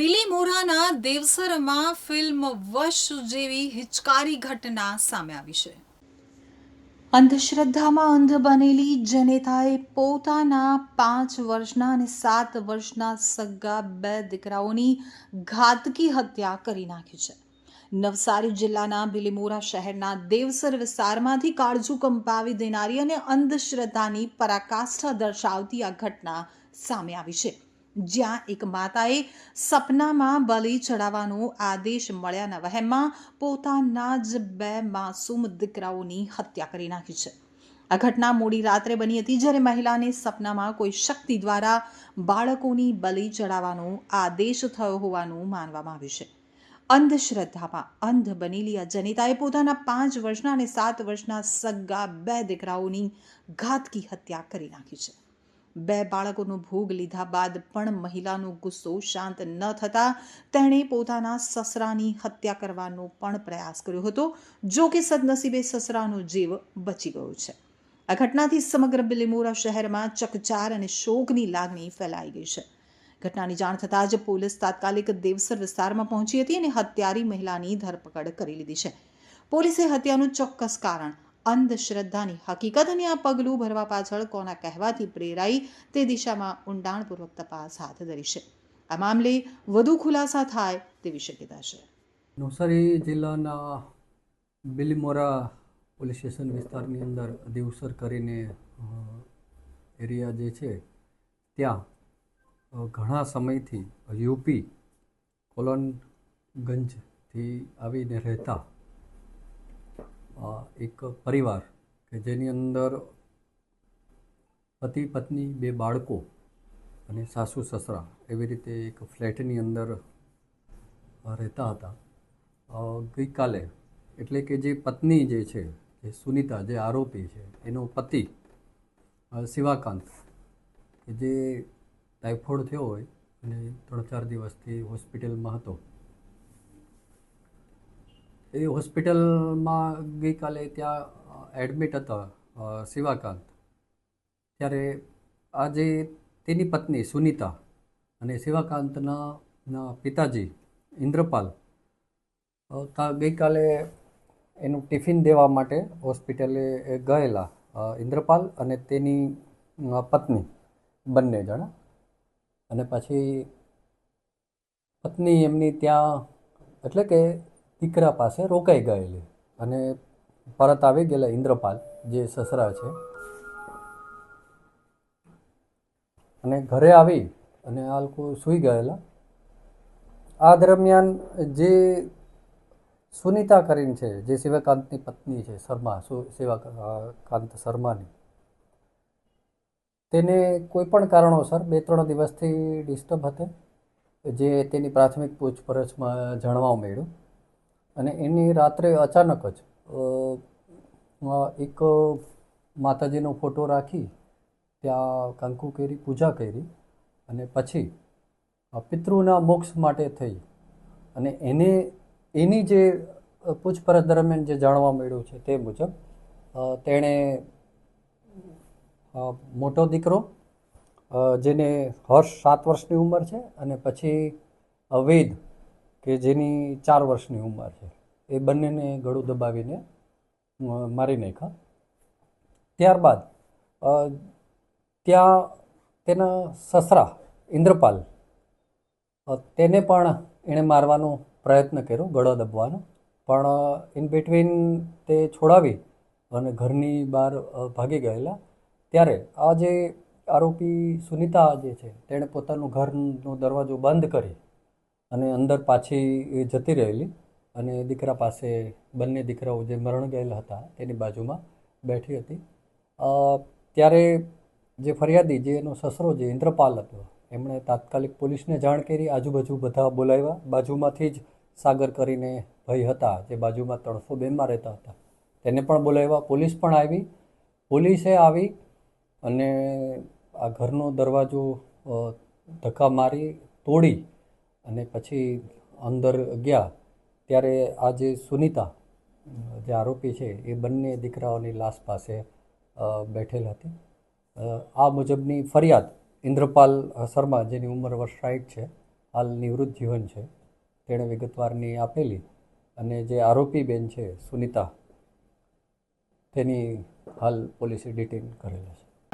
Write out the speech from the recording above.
બિલીમોરાના દેવસરમાં film વશ જેવી હિચકારી ઘટના સામે આવી છે. અંધશ્રદ્ધામાં અંધ બનેલી જનેતાએ પોતાના પાંચ વર્ષના અને સાત વર્ષના સગા બે દીકરાઓની ઘાતકી હત્યા કરી નાખી છે. નવસારી જિલ્લાના બિલીમોરા શહેરના દેવસર વિસ્તારમાંથી કાળજુ કંપાવી દેનારી અને અંધશ્રદ્ધાની પરાકાષ્ઠા દર્શાવતી આ ઘટના સામે આવી છે. જ્યાં એક માતાએ સપનામાં બલિ ચડાવવાનો આદેશ મળ્યાના વહેમમાં પોતાના જ બે માસૂમ દીકરાઓની હત્યા કરી નાખી છે. આ ઘટના મોડી રાત્રે બની હતી જ્યારે મહિલાને સપનામાં કોઈ શક્તિ દ્વારા બાળકોની બલિ ચડાવવાનો આદેશ થયો હોવાનું માનવામાં આવ્યું છે. અંધશ્રદ્ધામાં અંધ બનેલી આ જનિતાએ પોતાના પાંચ વર્ષના અને સાત વર્ષના સગા બે દીકરાઓની ઘાતકી હત્યા કરી નાખી છે. બે બાળકોનો ભોગ લીધા બાદ પણ મહિલાનો ગુસ્સો શાંત ન થતા તેણે પોતાના સસરાની હત્યા કરવાનો પણ પ્રયાસ કર્યો હતો, જો કે સદનસીબે સસરાનો જીવ બચી ગયો છે. આ ઘટનાથી સમગ્ર બિલીમોરા શહેરમાં ચકચાર અને શોકની લાગણી ફેલાઈ ગઈ છે. ઘટનાની જાણ થતાં જ પોલીસ તાત્કાલિક દેવસર વિસ્તારમાં પહોંચી હતી અને હત્યારી મહિલાની ધરપકડ કરી લીધી છે. પોલીસે હત્યાનું ચોક્કસ કારણ અંધશ્રદ્ધાની હકીકત અને આ પગલું ભરવા પાછળ કોના કહેવાથી પ્રેરાઈ તે દિશામાં ઊંડાણપૂર્વક તપાસ હાથ ધરી છે. આ મામલે વધુ ખુલાસા થાય તેવી શક્યતા છે. નવસારી જિલ્લાના બિલીમોરા પોલીસ સ્ટેશન વિસ્તારની અંદર દેવસર કરીને એરિયા જે છે, ત્યાં ઘણા સમયથી યુપી, કોલોનગંજથી આવીને રહેતા એક પરિવાર કે જેની અંદર પતિ, પત્ની, બે બાળકો અને સાસુ, સસરા એવી રીતે એક ફ્લેટની અંદર રહેતા હતા. ગઈકાલે એટલે કે જે પત્ની જે છે એ સુનિતા, જે આરોપી છે, એનો પતિ શિવાકાંત, કે જે ટાઇફોઇડ થયો હોય અને ત્રણ ચાર દિવસથી હોસ્પિટલમાં હતો. એ હોસ્પિટલમાં ગઈકાલે ત્યાં એડમિટ હતા શિવાકાંત. ત્યારે આજે તેની પત્ની સુનિતા અને શિવાકાંતના પિતાજી ઇન્દ્રપાલ ગઈકાલે એનું ટિફિન દેવા માટે હોસ્પિટલે ગયેલા ઇન્દ્રપાલ અને તેની પત્ની, બંને જણા. અને પછી પત્ની એમની ત્યાં, એટલે કે દીકરા પાસે રોકાઈ ગયેલી અને પરત આવી ગયેલા ઇન્દ્રપાલ, જે સસરા છે. અને ઘરે આવી અને આ લોકો સૂઈ ગયેલા. આ દરમિયાન જે સુનિતા કરીને છે, જે શિવકાંતની પત્ની છે, શર્મા, સુ, શિવકાંત શર્માની, તેને કોઈ પણ કારણોસર બે ત્રણ દિવસથી ડિસ્ટર્બ હતા, જે તેની પ્રાથમિક પૂછપરછમાં જાણવા મળ્યું. અને એની રાત્રે અચાનક જ એક માતાજીનો ફોટો રાખી, ત્યાં કંકુ કરી, પૂજા કરી અને પછી પિતૃના મોક્ષ માટે થઈ. અને એને, એની જે પૂછપરછ દરમિયાન જે જાણવા મળ્યું છે તે મુજબ તેણે મોટો દીકરો જેને હર્ષ સાત વર્ષની ઉંમર છે અને પછી વેદ કે જેની ચાર વર્ષની ઉંમર છે. એ બંનેને ગળું દબાવીને મારી નાખ્યા. ત્યારબાદ ત્યાં તેના સસરા ઇન્દ્રપાલ તેને પણ એણે મારવાનો પ્રયત્ન કર્યો, ગળો દબવાનો. પણ ઇન બિટવીન તે છોડાવી અને ઘરની બહાર ભાગી ગયેલા. ત્યારે આ જે આરોપી સુનિતા જે છે, તેણે પોતાનું ઘરનો દરવાજો બંધ કરી અને અંદર પાછી જતી રહેલી અને દીકરા પાસે બંને દીકરાઓ જે મરણ ગયેલા હતા તેની બાજુમાં બેઠી હતી. ત્યારે જે ફરિયાદી જે એનો સસરો જે ઇન્દ્રપાલ હતો, એમણે તાત્કાલિક પોલીસને જાણ કરી, આજુબાજુ બધા બોલાવ્યા. બાજુમાંથી જ સાગર કરીને ભાઈ હતા, જે બાજુમાં ત્રણસો બેમાં રહેતા હતા. તેને પણ બોલાવ્યા. પોલીસ પણ આવી. પોલીસે આવી અને આ ઘરનો દરવાજો ધક્કા મારી તોડી અને પછી અંદર ગયા, ત્યારે આ જે સુનિતા, જે આરોપી છે, એ બંને દીકરાઓની લાશ પાસે બેઠેલ હતી. આ મુજબની ફરિયાદ ઇન્દ્રપાલ શર્મા, જેની ઉંમર વર્ષ સાઠ છે, હાલ નિવૃત્ત જીવન છે, તેણે વિગતવારની આપેલી. અને જે આરોપી બેન છે, સુનિતા, તેની હાલ પોલીસે ડિટેન કરેલા છે.